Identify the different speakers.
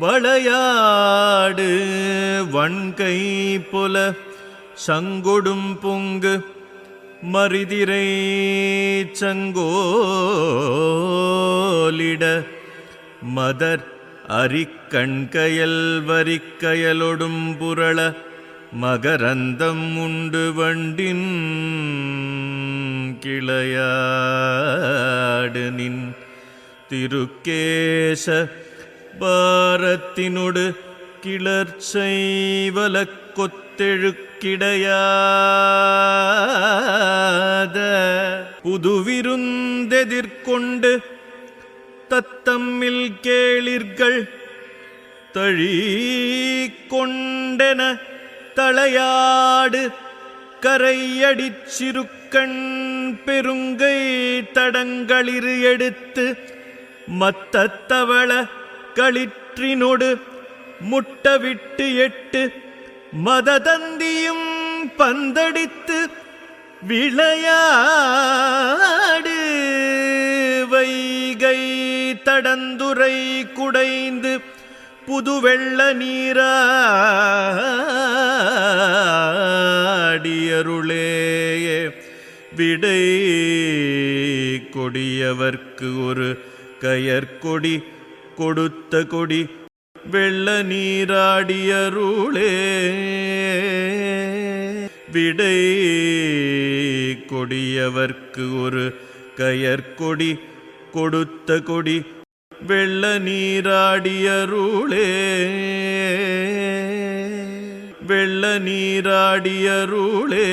Speaker 1: வளையாடு வன்கை புல சங்கொடும் பொங்கு மரிதிரை சங்கோலிட மதர் அரிக்கண்கயல் வரிக்கயலொடும் புரள மகரந்தம் உண்டு வண்டின் கிளையாடு நின் திருக்கேச பாரத்தினொடு கிளர்ச்சைவல கொத்தெழுக்கிடையாத புதுவிருந்தெதிர்கொண்டு தத்தம்மில் கேளிர்கள் தழீக்கொண்டென தலையாடு கரையடிச் சிறுக்கண் பெருங்கை தடங்களிரு எடுத்து மத்தத்தவள களிற்றினொடு முட்டவிட்டு எட்டு மததந்தியும் பந்தடித்து விளையாடு. வைகை தடந்துரை குடைந்து புதுவெள்ள நீராடியருளேயே. விடை கொடியவர்க்கு ஒரு கயற்கொடி கொடுத்த கொடி வெள்ள நீராடியருளே விடை கொடியவர்க்கு ஒரு கயற்கொடி கொடுத்த கொடி வெள்ள நீராடியருளே வெள்ள நீராடியருளே